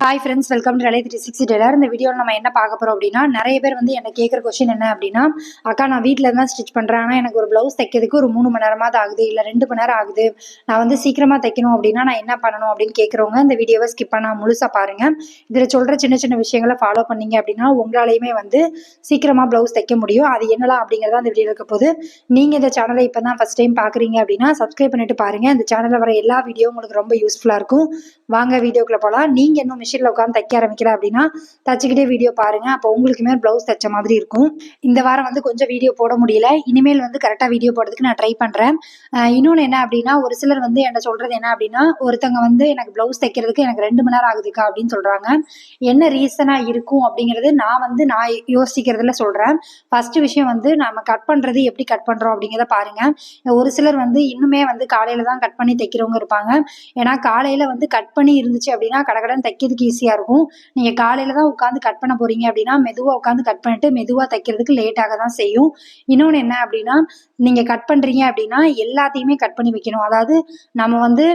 Hi friends welcome to ரலை three sixty tailor இந்த வீடியோவில் நம்ம என்ன பார்க்க போகிறோம் அப்படின்னா நிறைய பேர் வந்து என்ன கேட்குற கொஷின் என்ன அப்படின்னா அக்கா நான் வீட்டில் தான் ஸ்டிச் பண்ணுறேன் ஆனால் எனக்கு ஒரு ப்ளவுஸ் தைக்கிறதுக்கு ஒரு மூணு மணி நேரமாவது ஆகுது இல்லை ரெண்டு மணி நேரம் ஆகுது. நான் வந்து சீக்கிரமாக தைக்கணும் அப்படின்னா நான் என்ன பண்ணணும்? அப்படின்னு கேட்குறவங்க இந்த வீடியோவை ஸ்கிப் பண்ணால் முழுசாக பாருங்கள் இதில் சொல்கிற சின்ன சின்ன விஷயங்களை ஃபாலோ பண்ணீங்க அப்படின்னா உங்களாலையுமே வந்து சீக்கிரமாக ப்ளவுஸ் தைக்க முடியும். அது என்னலாம் அப்படிங்கிறத அந்த வீடியோ இருக்க போது நீங்கள் இந்த சேனலை இப்போ தான் ஃபஸ்ட் டைம் பார்க்குறீங்க அப்படின்னா சப்ஸ்கிரைப் பண்ணிட்டு பாருங்கள் இந்த சேனலில் வர எல்லா வீடியோ உங்களுக்கு ரொம்ப யூஸ்ஃபுல்லாக இருக்கும். வாங்க வீடியோக்குள்ளே போகலாம் நீங்கள் இன்னும் மிஷினில் உட்காந்து தைக்க ஆரம்பிக்கிறேன் அப்படின்னா தச்சுக்கிட்டே வீடியோ பாருங்கள் அப்போ உங்களுக்குமே ப்ளவுஸ் தைச்ச மாதிரி இருக்கும். இந்த வாரம் வந்து கொஞ்சம் வீடியோ போட முடியல. இனிமேல் வந்து கரெக்டாக வீடியோ போடுறதுக்கு நான் ட்ரை பண்ணுறேன் இன்னொன்று என்ன அப்படின்னா ஒரு சிலர் வந்து என்ன சொல்கிறது என்ன அப்படின்னா ஒருத்தங்க வந்து எனக்கு ப்ளவுஸ் தைக்கிறதுக்கு எனக்கு ரெண்டு மணி நேரம் ஆகுதுக்கா அப்படின்னு சொல்கிறாங்க என்ன ரீசனாக இருக்கும் அப்படிங்கிறது நான் வந்து நான் யோசிக்கிறதுல சொல்கிறேன் ஃபஸ்ட்டு விஷயம் வந்து நம்ம கட் பண்ணுறது எப்படி கட் பண்ணுறோம் அப்படிங்கிறத பாருங்கள் ஒரு சிலர் வந்து இன்னுமே வந்து காலையில் தான் கட் பண்ணி தைக்கிறவங்க இருப்பாங்க. ஏன்னா காலையில் வந்து கட் பண்ணி இருந்துச்சு அப்படின்னா கடகடன் தைக்கிறதுக்கு ஈஸியாக இருக்கும். நீங்கள் காலையில் தான் உட்காந்து கட் பண்ண போகிறீங்க அப்படின்னா மெதுவாக உட்காந்து கட் பண்ணிட்டு மெதுவாக தைக்கிறதுக்கு லேட்டாக தான் செய்யும். இன்னொன்று என்ன அப்படின்னா நீங்கள் கட் பண்ணுறீங்க அப்படின்னா எல்லாத்தையுமே கட் பண்ணி வைக்கணும். அதாவது நம்ம வந்து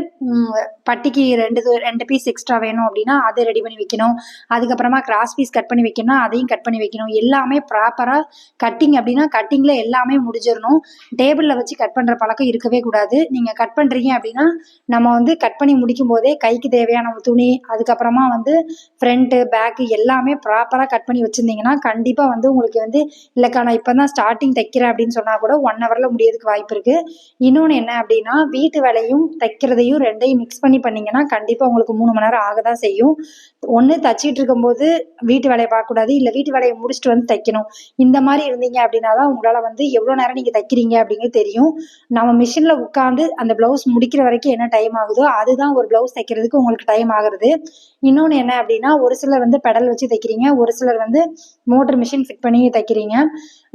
பட்டிக்கு ரெண்டு ரெண்டு பீஸ் எக்ஸ்ட்ரா வேணும் அப்படின்னா அதை ரெடி பண்ணி வைக்கணும். அதுக்கப்புறமா கிராஸ் பீஸ் கட் பண்ணி வைக்கணும் அதையும் கட் பண்ணி வைக்கணும். எல்லாமே ப்ராப்பராக கட்டிங் அப்படின்னா கட்டிங்கில் எல்லாமே முடிஞ்சிடணும். டேபிளில் வச்சு கட் பண்ணுற பழக்கம் இருக்கவே கூடாது. நீங்கள் கட் பண்ணுறீங்க அப்படின்னா நம்ம வந்து கட் பண்ணி முடிக்கும் போதே கைக்கு தேவையான துணி அதுக்கப்புறமா வந்து ஃப்ரண்ட்டு பேக்கு எல்லாமே ப்ராப்பராக கட் பண்ணி வச்சுருந்தீங்கன்னா கண்டிப்பாக வந்து உங்களுக்கு வந்து இல்லைக்கா நான் இப்போ தான் ஸ்டார்டிங் தைக்கிறேன் அப்படின்னு சொன்னால் கூட ஒன் ஹவரில் முடியறதுக்கு வாய்ப்பு இருக்குது இன்னொன்று என்ன அப்படின்னா வீட்டு வேலையும் தைக்கிறதையும் ரெண்டையும் மிக்ஸ் பண்ணி பண்ணீங்கன்னா கண்டிப்பாக உங்களுக்கு மூணு மணி நேரம் ஆக தான் செய்யும். ஒன்று தச்சிட்டு இருக்கும்போது வீட்டு வேலையை பார்க்கக்கூடாது. இல்லை வீட்டு வேலையை முடிச்சுட்டு வந்து தைக்கணும். இந்த மாதிரி இருந்தீங்க அப்படின்னா தான் உங்களால் வந்து எவ்வளோ நேரம் நீங்கள் தைக்கிறீங்க அப்படிங்கிறது தெரியும். நம்ம மிஷினில் உட்காந்து அந்த ப்ளவுஸ் முடிக்கிற வரைக்கும் என்ன டைம் ஆகுதோ அதுதான் ஒரு ப்ளவுஸ் தைக்கிறதுக்கு உங்களுக்கு டைம் ஆகுறது. இன்னொன்று என்ன அப்படின்னா ஒரு சிலர் வந்து பெடல் வச்சு தைக்கிறீங்க ஒரு சிலர் வந்து மோட்டர் மிஷின் ஃபிட் பண்ணி தைக்கிறீங்க.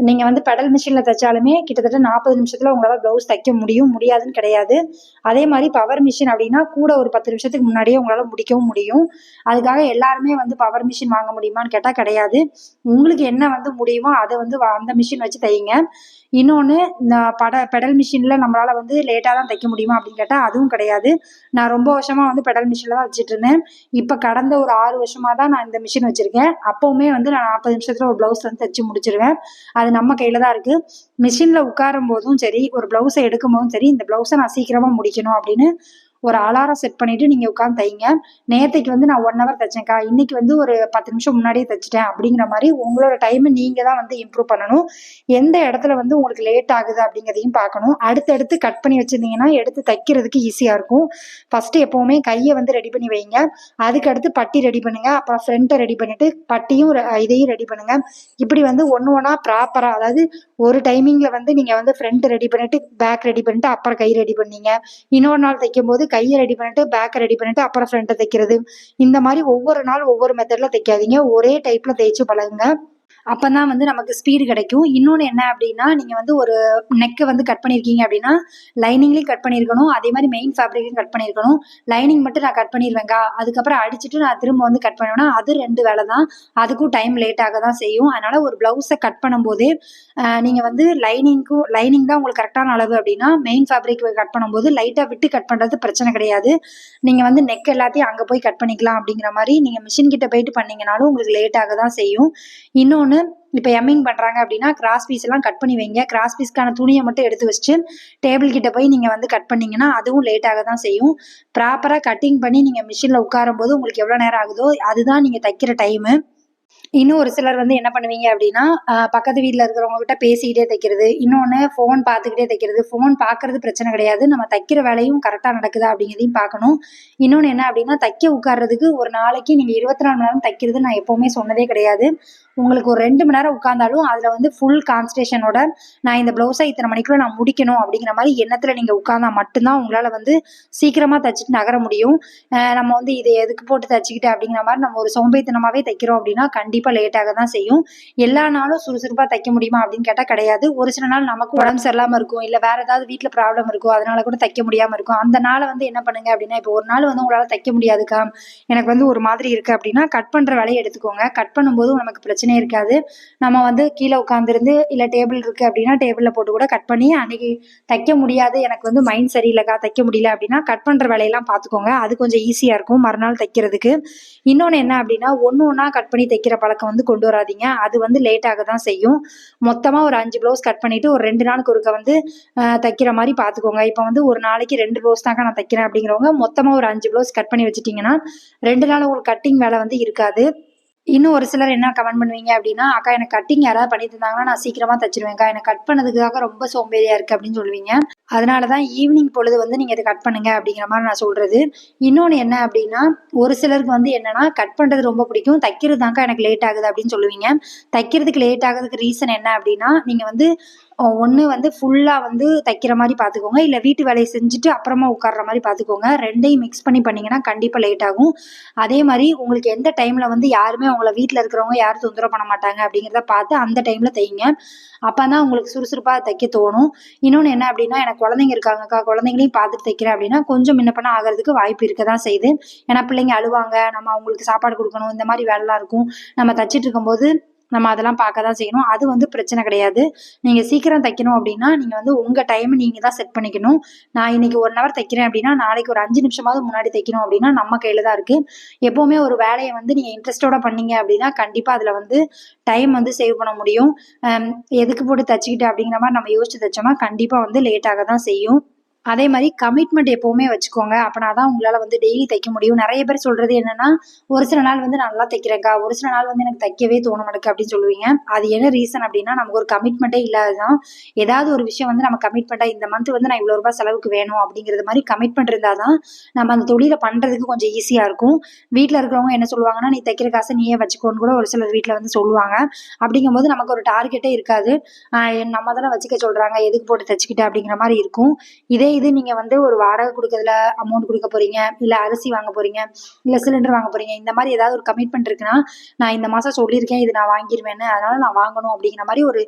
நீங்கள் வந்து பெடல் மிஷினில் தைச்சாலுமே கிட்டத்தட்ட நாற்பது நிமிஷத்தில் உங்களால் ப்ளவுஸ் தைக்க முடியும் முடியாதுன்னு கிடையாது. அதே மாதிரி பவர் மிஷின் அப்படின்னா கூட ஒரு பத்து நிமிஷத்துக்கு முன்னாடியே உங்களால் முடிக்கவும் முடியும். அதுக்காக எல்லாருமே வந்து பவர் மிஷின் வாங்க முடியுமான்னு கேட்டால் கிடையாது. உங்களுக்கு என்ன வந்து முடியுமோ அதை வந்து அந்த மிஷின் வச்சு தையுங்க. இன்னொன்று இந்த பட பெடல் மிஷினில் நம்மளால் வந்து லேட்டாக தான் தைக்க முடியுமா அப்படின்னு கேட்டால் அதுவும் கிடையாது. நான் ரொம்ப வருஷமாக வந்து பெடல் மிஷினில் தான் வச்சுட்டு இருந்தேன். இப்போ கடந்த ஒரு ஆறு வருஷமாக தான் நான் இந்த மிஷின் வச்சுருக்கேன். அப்போவுமே வந்து நான் நாற்பது நிமிஷத்தில் ஒரு ப்ளவுஸ் வந்து தைச்சு முடிச்சிருவேன். அது நம்ம கையில் தான் இருக்குது மிஷினில் உட்காரும் போதும் சரி ஒரு ப்ளவுஸை எடுக்கும் போதும் சரி இந்த ப்ளவுஸை நான் சீக்கிரமாக முடிக்கணும் அப்படின்னு ஒரு அலாரம் செட் பண்ணிட்டு நீங்கள் உட்காந்து தைங்க நேற்றுக்கு வந்து நான் ஒன் ஹவர் தைச்சேன்க்கா. இன்னைக்கு வந்து ஒரு பத்து நிமிஷம் முன்னாடியே தைச்சிட்டேன் அப்படிங்கிற மாதிரி உங்களோட டைமை நீங்கள் தான் வந்து இம்ப்ரூவ் பண்ணணும். எந்த இடத்துல வந்து உங்களுக்கு லேட் ஆகுது அப்படிங்கிறதையும் பார்க்கணும். அடுத்தடுத்து கட் பண்ணி வச்சிருந்தீங்கன்னா எடுத்து தைக்கிறதுக்கு ஈஸியாக இருக்கும். ஃபர்ஸ்ட் எப்பவுமே கையை வந்து ரெடி பண்ணி வைங்க. அதுக்கடுத்து பட்டி ரெடி பண்ணுங்க. அப்புறம் ஃப்ரண்ட்டை ரெடி பண்ணிட்டு பட்டியும் இதையும் ரெடி பண்ணுங்க. இப்படி வந்து ஒன்று ஒன்றா ப்ராப்பராக அதாவது ஒரு டைமிங்கில் வந்து நீங்கள் வந்து ஃப்ரண்ட் ரெடி பண்ணிட்டு பேக் ரெடி பண்ணிட்டு அப்புறம் கை ரெடி பண்ணீங்க. இன்னொரு நாள் தைக்கும் போது கையை ரெடி பண்ணிட்டு பேக்கை ரெடி பண்ணிட்டு அப்புறம் ஃப்ரண்ட்டை தைக்கிறது. இந்த மாதிரி ஒவ்வொரு நாள் ஒவ்வொரு மெத்தடில் தைக்காதீங்க. ஒரே டைப்பில் தேய்ச்சி பழகுங்க. அப்போ தான் வந்து நமக்கு ஸ்பீடு கிடைக்கும். இன்னொன்று என்ன அப்படின்னா நீங்கள் வந்து ஒரு நெக்கை வந்து கட் பண்ணியிருக்கீங்க அப்படின்னா லைனிங்லேயும் கட் பண்ணியிருக்கணும் அதே மாதிரி மெயின் ஃபேப்ரிக்லையும் கட் பண்ணியிருக்கணும் லைனிங் மட்டும் நான் கட் பண்ணிடுவேங்க அதுக்கப்புறம் அடிச்சுட்டு நான் திரும்ப வந்து கட் பண்ணுவேன்னா அது ரெண்டு வேலை தான். அதுக்கும் டைம் லேட் ஆக தான் செய்யும். அதனால் ஒரு ப்ளவுஸை கட் பண்ணும்போது நீங்கள் வந்து லைனிங்க்கும் லைனிங் தான் உங்களுக்கு கரெக்டான அளவு அப்படின்னா மெயின் ஃபேப்ரிக் கட் பண்ணும்போது லைட்டாக விட்டு கட் பண்ணுறது பிரச்சனை கிடையாது. நீங்கள் வந்து நெக் எல்லாத்தையும் அங்கே போய் கட் பண்ணிக்கலாம் அப்படிங்கிற மாதிரி நீங்கள் மிஷின் கிட்ட போயிட்டு பண்ணீங்கனாலும் உங்களுக்கு லேட் ஆக தான் செய்யும். இன்னொன்று இப்போ எம்மிங் பண்ணுறாங்க அப்படின்னா கிராஸ் பீஸ் எல்லாம் கட் பண்ணி வைங்க. கிராஸ் பீஸ்க்கான துணியை மட்டும் எடுத்து வச்சுட்டு டேபிள் கிட்ட போய் நீங்கள் வந்து கட் பண்ணிங்கன்னா அதுவும் லேட்டாக தான் செய்யும். ப்ராப்பராக கட்டிங் பண்ணி நீங்கள் மிஷினில் உட்காரும்போது உங்களுக்கு எவ்வளோ நேரம் ஆகுதோ அதுதான் நீங்கள் தைக்கிற டைமு இன்னும் ஒரு சிலர் வந்து என்ன பண்ணுவீங்க அப்படின்னா பக்கத்து வீட்டில் இருக்கிறவங்க கிட்ட பேசிக்கிட்டே தைக்கிறது. இன்னொன்று ஃபோன் பார்த்துக்கிட்டே தைக்கிறது. ஃபோன் பார்க்கறது பிரச்சனை கிடையாது. நம்ம தைக்கிற வேலையும் கரெக்டாக நடக்குதா அப்படிங்கிறதையும் பார்க்கணும். இன்னொன்று என்ன அப்படின்னா தைக்க உட்கார்றதுக்கு ஒரு நாளைக்கு நீங்கள் இருபத்தி நாலு மணி நேரம் தைக்கிறது நான் எப்போவுமே சொன்னதே கிடையாது. உங்களுக்கு ஒரு ரெண்டு மணி நேரம் உட்காந்தாலும் அதில் வந்து ஃபுல் கான்சன்ட்ரேஷனோட நான் இந்த ப்ளவுஸை இத்தனை மணிக்குள்ள நான் முடிக்கணும் அப்படிங்கிற மாதிரி எண்ணத்தில் நீங்கள் உட்காந்தா மட்டும்தான் உங்களால் வந்து சீக்கிரமாக தைச்சிட்டு நகர முடியும். நம்ம வந்து இதை எதுக்கு போட்டு தைச்சிக்கிட்டு அப்படிங்கிற மாதிரி நம்ம ஒரு சோம்பேறித்தனமாகவே தைக்கிறோம் அப்படின்னா கண்டிப்பாக லேட்டாக தான் செய்யும். எல்லா நாளும் சுறுசுறுப்பாக தைக்க முடியுமா அப்படின்னு கேட்டால் கிடையாது. ஒரு சில நாள் நமக்கு உடம்பு சரியில்லாமல் இருக்கும் இல்லை வேற ஏதாவது வீட்டில் ப்ராப்ளம் இருக்கும் அதனால கூட தைக்க முடியாமல் இருக்கும். அந்த நாளை வந்து என்ன பண்ணுங்க அப்படின்னா இப்போ ஒரு நாள் வந்து உங்களால் தைக்க முடியாதுக்கா? எனக்கு வந்து ஒரு மாதிரி இருக்குது அப்படின்னா கட் பண்ணுற வேலையை எடுத்துக்கோங்க. கட் பண்ணும்போது நமக்கு பிரச்சனையே இருக்காது. நம்ம வந்து கீழே உட்காந்துருந்து இல்லை டேபிள் இருக்குது அப்படின்னா டேபிளில் போட்டு கூட கட் பண்ணி அன்னைக்கு தைக்க முடியாது. எனக்கு வந்து மைண்ட் சரியில்லைக்கா தைக்க முடியல அப்படின்னா கட் பண்ணுற வேலையெல்லாம் பார்த்துக்கோங்க. அது கொஞ்சம் ஈஸியாக இருக்கும் மறுநாள் தைக்கிறதுக்கு. இன்னொன்று என்ன அப்படின்னா ஒன்று ஒன்றா கட் பண்ணி தைக்கிற பழக்கம் வந்து கொண்டு வராதீங்க. அது வந்து லேட்டாக தான் செய்யும். மொத்தமாக ஒரு அஞ்சு ப்ளவுஸ் கட் பண்ணிவிட்டு ஒரு ரெண்டு நாளுக்கு ஒருக்க வந்து தைக்கிற மாதிரி பார்த்துக்கோங்க இப்போ வந்து ஒரு நாளைக்கு ரெண்டு ப்ளவுஸ் தாங்க நான் தைக்கிறேன் அப்படிங்கிறவங்க மொத்தமாக ஒரு அஞ்சு ப்ளவுஸ் கட் பண்ணி வச்சுட்டிங்கன்னா ரெண்டு நாள் உங்களுக்கு கட்டிங் வேலை வந்து இருக்காது. இன்னும் ஒரு சிலர் என்ன கமெண்ட் பண்ணுவீங்க அப்படின்னா அக்கா எனக்கு கட்டிங் யாராவது பண்ணி தந்தாங்கன்னா நான் சீக்கிரமா தச்சிருவேன்க்கா. எனக்கு கட் பண்ணதுக்காக ரொம்ப சோம்பேறியா இருக்கு அப்படின்னு சொல்லுவீங்க. அதனால தான் ஈவினிங் பொழுது வந்து நீங்கள் இதை கட் பண்ணுங்க அப்படிங்கிற மாதிரி நான் சொல்கிறது இன்னொன்று என்ன அப்படின்னா ஒரு சிலருக்கு வந்து என்னன்னா கட் பண்ணுறது ரொம்ப பிடிக்கும். தைக்கிறது தாங்க எனக்கு லேட் ஆகுது அப்படின்னு சொல்லுவீங்க. தைக்கிறதுக்கு லேட் ஆகுறதுக்கு ரீசன் என்ன அப்படின்னா நீங்கள் வந்து ஒன்று வந்து ஃபுல்லாக வந்து தைக்கிற மாதிரி பார்த்துக்கோங்க. இல்லை வீட்டு வேலையை செஞ்சுட்டு அப்புறமா உட்கார்ற மாதிரி பார்த்துக்கோங்க. ரெண்டையும் மிக்ஸ் பண்ணி பண்ணிங்கன்னா கண்டிப்பாக லேட் ஆகும். அதே மாதிரி உங்களுக்கு எந்த டைமில் வந்து யாருமே உங்களை வீட்டில் இருக்கிறவங்க யாரும் தொந்தரவு பண்ண மாட்டாங்க அப்படிங்கிறத பார்த்து அந்த டைமில் தைங்க. அப்போ தான் உங்களுக்கு சுறுசுறுப்பாக தைக்க தோணும். இன்னொன்று என்ன அப்படின்னா எனக்கு குழந்தைங்க இருக்காங்கக்கா குழந்தைங்களையும் பார்த்துட்டு தைக்கிறேன் அப்படின்னா கொஞ்சம் முன்ன பண்ண ஆகிறதுக்கு வாய்ப்பு இருக்க தான் செய்யுது. ஏன்னா பிள்ளைங்க அழுவாங்க நம்ம அவங்களுக்கு சாப்பாடு கொடுக்கணும் இந்த மாதிரி வேலைலாம் இருக்கும். நம்ம தச்சிட்டு இருக்கும்போது நம்ம அதெல்லாம் பார்க்க தான் செய்யணும். அது வந்து பிரச்சனை கிடையாது. நீங்கள் சீக்கிரம் தைக்கணும் அப்படின்னா நீங்கள் வந்து உங்கள் டைம் நீங்கள் தான் செட் பண்ணிக்கணும். நான் இன்னைக்கு ஒன் ஹவர் தைக்கிறேன் அப்படின்னா நாளைக்கு ஒரு அஞ்சு நிமிஷமாவது முன்னாடி தைக்கணும் அப்படின்னா நம்ம கையில் தான் இருக்குது எப்போவுமே ஒரு வேலையை வந்து நீங்கள் இன்ட்ரெஸ்டோட பண்ணீங்க அப்படின்னா கண்டிப்பாக அதில் வந்து டைம் வந்து சேவ் பண்ண முடியும். எதுக்கு போட்டு தைச்சிக்கிட்டு அப்படிங்கிற மாதிரி நம்ம யோசிச்சு தைச்சோம்னா கண்டிப்பாக வந்து லேட்டாக தான் செய்யும். அதே மாதிரி கமிட்மெண்ட் எப்போவுமே வச்சுக்கோங்க. அப்படின்னா தான் உங்களால் வந்து டெய்லி தைக்க முடியும். நிறைய பேர் சொல்கிறது என்னென்னா ஒரு சில நாள் வந்து நல்லா தைக்கிறேன்க்கா ஒரு சில நாள் வந்து எனக்கு தைக்கவே தோண மாட்டேங்குது அப்படின்னு சொல்லுவீங்க. அது என்ன ரீசன் அப்படின்னா நமக்கு ஒரு கமிட்மெண்ட்டே இல்லாததான் ஏதாவது ஒரு விஷயம் வந்து நம்ம கமிட்மெண்ட்டாக இந்த மந்த் வந்து நான் இவ்வளோ ரூபாய் செலவுக்கு வேணும் அப்படிங்கிறது மாதிரி கமிட்மெண்ட் இருந்தால் தான் நம்ம அந்த தொழிலை பண்ணுறதுக்கு கொஞ்சம் ஈஸியாக இருக்கும். வீட்டில் இருக்கிறவங்க என்ன சொல்லுவாங்கன்னா நீ தைக்கிற காசை நீயே வச்சுக்கோன்னு கூட ஒரு சிலர் வீட்டில் வந்து சொல்லுவாங்க. அப்படிங்கும்போது நமக்கு ஒரு டார்கெட்டே இருக்காது. நம்ம தானே வச்சுக்க சொல்கிறாங்க எதுக்கு போட்டு தைச்சிக்கிட்டு? அப்படிங்கிற மாதிரி இருக்கும். இதே இது நீங்கள் வந்து ஒரு வாடகை கொடுக்கறதுல அமௌண்ட் கொடுக்க போகிறீங்க இல்லை அரிசி வாங்க போகிறீங்க இல்லை சிலிண்டர் வாங்க போகிறீங்க இந்த மாதிரி ஏதாவது ஒரு கமிட்மெண்ட் இருக்குன்னா நான் இந்த மாதம் சொல்லியிருக்கேன் இது நான் வாங்கிடுவேன்னு அதனால நான் வாங்கணும் அப்படிங்கிற மாதிரி ஒரு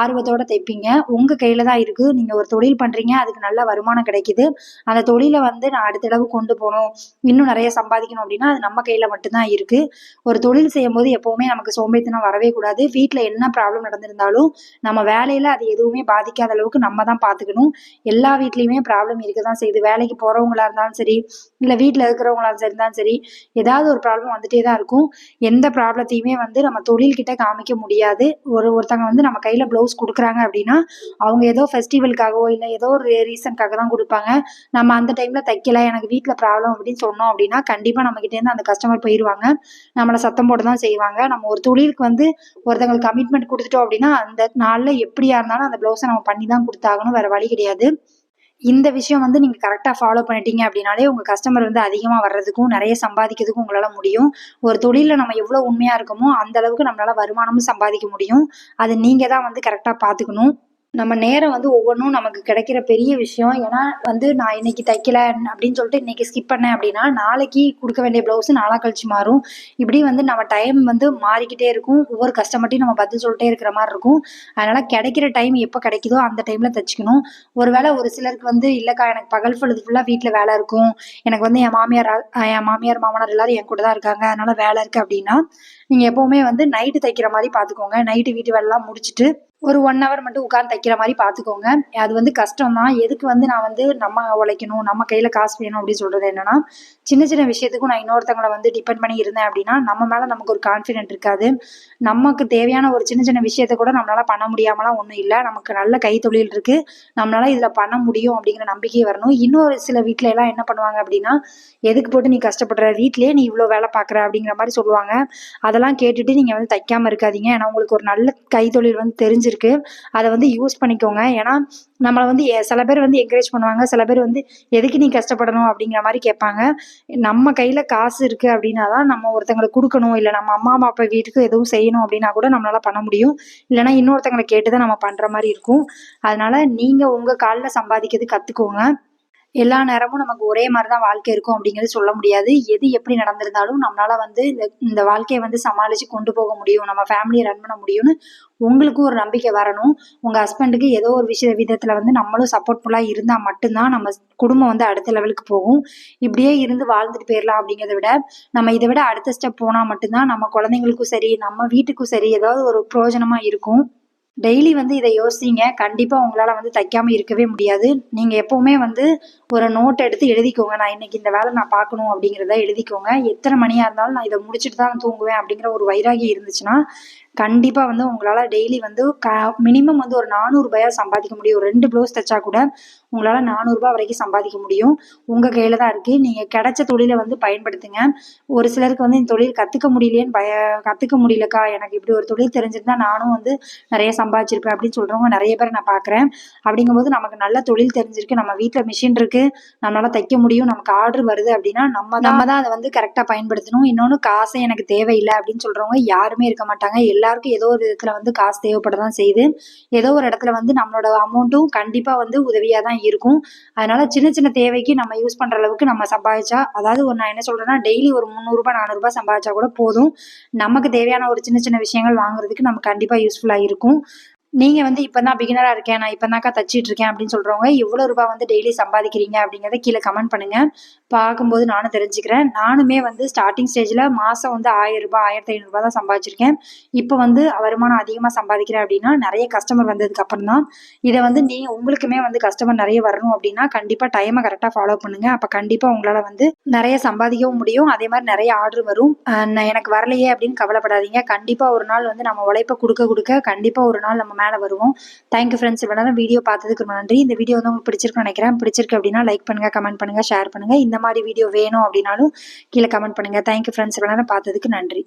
ஆர்வத்தோட தைப்பீங்க. உங்கள் கையில் தான் இருக்குது நீங்கள் ஒரு தொழில் பண்ணுறீங்க அதுக்கு நல்ல வருமானம் கிடைக்குது. அந்த தொழிலை வந்து நான் அடுத்த அளவு கொண்டு போகணும். இன்னும் நிறைய சம்பாதிக்கணும் அப்படின்னா அது நம்ம கையில் மட்டும்தான் இருக்குது ஒரு தொழில் செய்யும்போது எப்போவுமே நமக்கு சோம்பேறித்தனம் வரவே கூடாது. வீட்டில் என்ன ப்ராப்ளம் நடந்திருந்தாலும் நம்ம வேலையில் அது எதுவுமே பாதிக்காத அளவுக்கு நம்ம தான் பார்த்துக்கணும் எல்லா வீட்லேயுமே ப்ராப்ளம் இருக்க தான் செய்யுது வேலைக்கு போகிறவங்களா இருந்தாலும் சரி இல்லை வீட்டில் இருக்கிறவங்களா இருந்தாலும் சரி ஏதாவது ஒரு ப்ராப்ளம் வந்துட்டே தான் இருக்கும். எந்த ப்ராப்ளத்தையுமே வந்து நம்ம தொழில்கிட்ட காமிக்க முடியாது. ஒரு ஒருத்தங்க வந்து நம்ம கையில் ப்ளவுஸ் கொடுக்குறாங்க அப்படின்னா அவங்க ஏதோ ஃபெஸ்டிவலுக்காகவோ இல்லை ஏதோ ஒரு ரீசனுக்காக தான் கொடுப்பாங்க. நம்ம அந்த டைமில் தைக்கல எனக்கு வீட்டில் ப்ராப்ளம் அப்படின்னு சொன்னோம் அப்படின்னா கண்டிப்பாக நம்மக்கிட்டேருந்து அந்த கஸ்டமர் போயிடுவாங்க நம்மளை சத்தம் போட்டு தான் செய்வாங்க. நம்ம ஒரு தொழிலுக்கு வந்து ஒருத்தங்களுக்கு கமிட்மெண்ட் கொடுத்துட்டோம் அப்படின்னா அந்த நாளில் எப்படியா இருந்தாலும் அந்த ப்ளவுஸை நம்ம பண்ணி தான் கொடுத்தாகணும். வேறு வழி கிடையாது. இந்த விஷயம் வந்து நீங்கள் கரெக்டாக ஃபாலோ பண்ணிட்டீங்க அப்படின்னாலே உங்கள் கஸ்டமர் வந்து அதிகமாக வர்றதுக்கும் நிறைய சம்பாதிக்கிறதுக்கும் உங்களால் முடியும். ஒரு தொழிலில் நம்ம எவ்வளோ உண்மையாக இருக்கோமோ அந்த அளவுக்கு நம்மளால் வருமானமும் சம்பாதிக்க முடியும். அது நீங்கள் தான் வந்து கரெக்டாக பார்த்துக்கணும். நம்ம நேரம் வந்து ஒவ்வொன்றும் நமக்கு கிடைக்கிற பெரிய விஷயம். ஏன்னா வந்து நான் இன்னைக்கு தைக்கல அப்படின்னு சொல்லிட்டு இன்னைக்கு ஸ்கிப் பண்ணேன் அப்படின்னா நாளைக்கு கொடுக்க வேண்டிய ப்ளவுஸ் நாளாக கழிச்சு மாறும். இப்படி வந்து நம்ம டைம் வந்து மாறிக்கிட்டே இருக்கும். ஒவ்வொரு கஸ்டமர்ட்டையும் நம்ம பதில் சொல்லிட்டே இருக்கிற மாதிரி இருக்கும். அதனால கிடைக்கிற டைம் எப்போ கிடைக்குதோ அந்த டைம்ல தைச்சிக்கணும். ஒருவேளை ஒரு சிலருக்கு வந்து இல்லைக்கா எனக்கு பகல் பொழுது ஃபுல்லாக வீட்டில் வேலை இருக்கும். எனக்கு வந்து என் மாமியார் என் மாமியார் மாமனார் எல்லாரும் என் கூட தான் இருக்காங்க. அதனால வேலை இருக்கு அப்படின்னா நீங்கள் எப்போவுமே வந்து நைட்டு தைக்கிற மாதிரி பார்த்துக்கோங்க நைட்டு வீட்டு வேலைலாம் முடிச்சுட்டு ஒரு ஒன் ஹவர் மட்டும் உட்காந்து தைக்கிற மாதிரி பார்த்துக்கோங்க. அது வந்து கஷ்டம் தான் எதுக்கு வந்து நான் வந்து நம்ம உழைக்கணும் நம்ம கையில் காசு வேணும் அப்படின்னு சொல்கிறது என்னன்னா சின்ன சின்ன விஷயத்துக்கும் நான் இன்னொருத்தவங்களை வந்து டிபெண்ட் பண்ணி இருந்தேன் அப்படின்னா நம்ம மேலே நமக்கு ஒரு கான்ஃபிடென்ட் இருக்காது. நமக்கு தேவையான ஒரு சின்ன சின்ன விஷயத்த கூட நம்மளால பண்ண முடியாமலாம் ஒன்றும் இல்லை. நமக்கு நல்ல கைத்தொழில் இருக்கு. நம்மளால இதில் பண்ண முடியும் அப்படிங்கிற நம்பிக்கை வரணும். இன்னொரு சில வீட்டில எல்லாம் என்ன பண்ணுவாங்க அப்படின்னா எதுக்கு போட்டு நீ கஷ்டப்படுற? வீட்லயே நீ இவ்வளோ வேலை பார்க்குற அப்படிங்கிற மாதிரி சொல்லுவாங்க. அதெல்லாம் கேட்டுட்டு நீங்கள் வந்து தைக்காமல் இருக்காதீங்க. ஏன்னா உங்களுக்கு ஒரு நல்ல கைத்தொழில் வந்து தெரிஞ்சு தெரிஞ்சிருக்கு. அதை வந்து யூஸ் பண்ணிக்கோங்க. ஏன்னா நம்மளை வந்து எ- சில பேர் வந்து என்கரேஜ் பண்ணுவாங்க. சில பேர் வந்து எதுக்கு நீ கஷ்டப்படணும்? அப்படிங்கிற மாதிரி கேட்பாங்க. நம்ம கையில் காசு இருக்குது அப்படின்னா தான் நம்ம ஒருத்தங்களுக்கு கொடுக்கணும். இல்லை நம்ம அம்மா அப்பா வீட்டுக்கு எதுவும் செய்யணும் அப்படின்னா கூட நம்மளால் பண்ண முடியும். இல்லைன்னா இன்னொருத்தங்களை கேட்டு தான் நம்ம பண்ணுற மாதிரி இருக்கும். அதனால் நீங்கள் உங்கள் காலில் சம்பாதிக்கிறது கற்றுக்கோங்க எல்லா நேரமும் நமக்கு ஒரே மாதிரி தான் வாழ்க்கை இருக்கும் அப்படிங்கிறது சொல்ல முடியாது. எது எப்படி நடந்திருந்தாலும் நம்மளால வந்து இந்த இந்த வாழ்க்கையை வந்து சமாளித்து கொண்டு போக முடியும். நம்ம ஃபேமிலியை ரன் பண்ண முடியும்னு உங்களுக்கும் ஒரு நம்பிக்கை வரணும். உங்கள் ஹஸ்பண்டுக்கு ஏதோ ஒரு விஷய விதத்தில் வந்து நம்மளும் சப்போர்ட்ஃபுல்லாக இருந்தால் மட்டும்தான் நம்ம குடும்பம் வந்து அடுத்த லெவலுக்கு போகும். இப்படியே இருந்து வாழ்ந்துட்டு போயிடலாம் அப்படிங்கிறத விட நம்ம இதை விட அடுத்த ஸ்டெப் போனால் மட்டும்தான் நம்ம குழந்தைங்களுக்கும் சரி நம்ம வீட்டுக்கும் சரி ஏதாவது ஒரு பிரயோஜனமாக இருக்கும். டெய்லி வந்து இதை யோசிங்க. கண்டிப்பாக உங்களால் வந்து தைக்காமல் இருக்கவே முடியாது. நீங்கள் எப்போவுமே வந்து ஒரு நோட் எடுத்து எழுதிக்கோங்க. நான் இன்னைக்கு இந்த வேலை நான் பார்க்கணும் அப்படிங்கிறத எழுதிக்கோங்க. எத்தனை மணியாக இருந்தாலும் நான் இதை முடிச்சுட்டு தான் தூங்குவேன் அப்படிங்கிற ஒரு வைராகி இருந்துச்சுன்னா கண்டிப்பாக வந்து உங்களால் டெய்லி வந்து க மினிமம் வந்து ஒரு நானூறுபாயாக சம்பாதிக்க முடியும். ரெண்டு ப்ளவுஸ் தைச்சா கூட உங்களால் நானூறுரூபா வரைக்கும் சம்பாதிக்க முடியும். உங்கள் கையில் தான் இருக்குது நீங்கள் கிடைச்ச தொழிலை வந்து பயன்படுத்துங்க. ஒரு சிலருக்கு வந்து இந்த தொழில் கற்றுக்க முடியலையேன்னு பய கற்றுக்க முடியலக்கா? எனக்கு இப்படி ஒரு தொழில் தெரிஞ்சிருந்தா நானும் வந்து நிறைய சம்பாதிச்சிருப்பேன் அப்படின்னு சொல்கிறவங்க நிறைய பேர் நான் பார்க்குறேன் அப்படிங்கும்போது நமக்கு நல்ல தொழில் தெரிஞ்சிருக்கு. நம்ம வீட்டில் மிஷின் இருக்குது நம்மளால் தைக்க முடியும். நமக்கு ஆர்டர் வருது அப்படின்னா நம்ம நம்ம தான் அதை வந்து கரெக்டாக பயன்படுத்தணும். இன்னொன்று காசே எனக்கு தேவையில்லை அப்படின்னு சொல்கிறவங்க யாருமே இருக்க மாட்டாங்க. எல்லாருக்கும் ஏதோ ஒரு விதத்தில் வந்து காசு தேவைப்பட தான் செய்யுது. ஏதோ ஒரு இடத்துல வந்து நம்மளோட அமௌண்ட்டும் கண்டிப்பாக வந்து உதவியாக தான் இருக்கும். அதனால சின்ன சின்ன தேவைக்கு நம்ம யூஸ் பண்ணுற அளவுக்கு நம்ம சம்பாதிச்சா அதாவது ஒரு நான் என்ன சொல்கிறேன்னா டெய்லி ஒரு முந்நூறுரூபா நானூறுரூபா சம்பாதிச்சா கூட போதும். நமக்கு தேவையான ஒரு சின்ன சின்ன விஷயங்கள் வாங்குறதுக்கு நமக்கு கண்டிப்பாக யூஸ்ஃபுல்லாக இருக்கும். நீங்கள் வந்து இப்போ தான் பிகினராக இருக்கேன். நான் இப்போ தான்க்கா தச்சிட்டு இருக்கேன் அப்படின்னு சொல்கிறவங்க எவ்வளோ ரூபா வந்து டெய்லி சம்பாதிக்கிறீங்க அப்படிங்கிறத கீழே கமெண்ட் பண்ணுங்கள் பார்க்கும்போது நானும் தெரிஞ்சுக்கிறேன். நானுமே வந்து ஸ்டார்டிங் ஸ்டேஜில் மாதம் வந்து ஆயிரம் ரூபாய் ஆயிரத்தி ஐநூறுரூபா தான் சம்பாதிச்சிருக்கேன். இப்போ வந்து வருமானம் அதிகமாக சம்பாதிக்கிறேன் அப்படின்னா நிறைய கஸ்டமர் வந்ததுக்கு அப்புறம் தான் இதை வந்து நீ உங்களுக்குமே வந்து கஸ்டமர் நிறைய வரணும் அப்படின்னா கண்டிப்பாக டைமை கரெக்டாக ஃபாலோ பண்ணுங்கள் அப்போ கண்டிப்பாக உங்களால் வந்து நிறைய சம்பாதிக்கவும் முடியும். அதே மாதிரி நிறைய ஆர்டர் வரும். நான் எனக்கு வரலையே அப்படின்னு கவலைப்படாதீங்க. கண்டிப்பாக ஒரு நாள் வந்து நம்ம உழைப்பை கொடுக்க கொடுக்க கண்டிப்பாக ஒரு நாள் நம்ம மேலே வருவோம். தேங்க்யூ ஃப்ரெண்ட்ஸ் இவ்வளோ நேரம் வீடியோ பார்த்ததுக்கு ரொம்ப நன்றி. இந்த வீடியோ வந்து உங்களுக்கு பிடிச்சிருக்குன்னு நினைக்கிறேன். பிடிச்சிருக்கு அப்படின்னா லைக் பண்ணுங்கள் கமெண்ட் பண்ணுங்கள் ஷேர் பண்ணுங்கள் இந்த மாதிரி வீடியோ வேணும் அப்படின்னாலும் கீழே கமெண்ட் பண்ணுங்கள் தேங்க்யூ ஃப்ரெண்ட்ஸ் இவ்வளோ நேரம் பார்த்ததுக்கு நன்றி.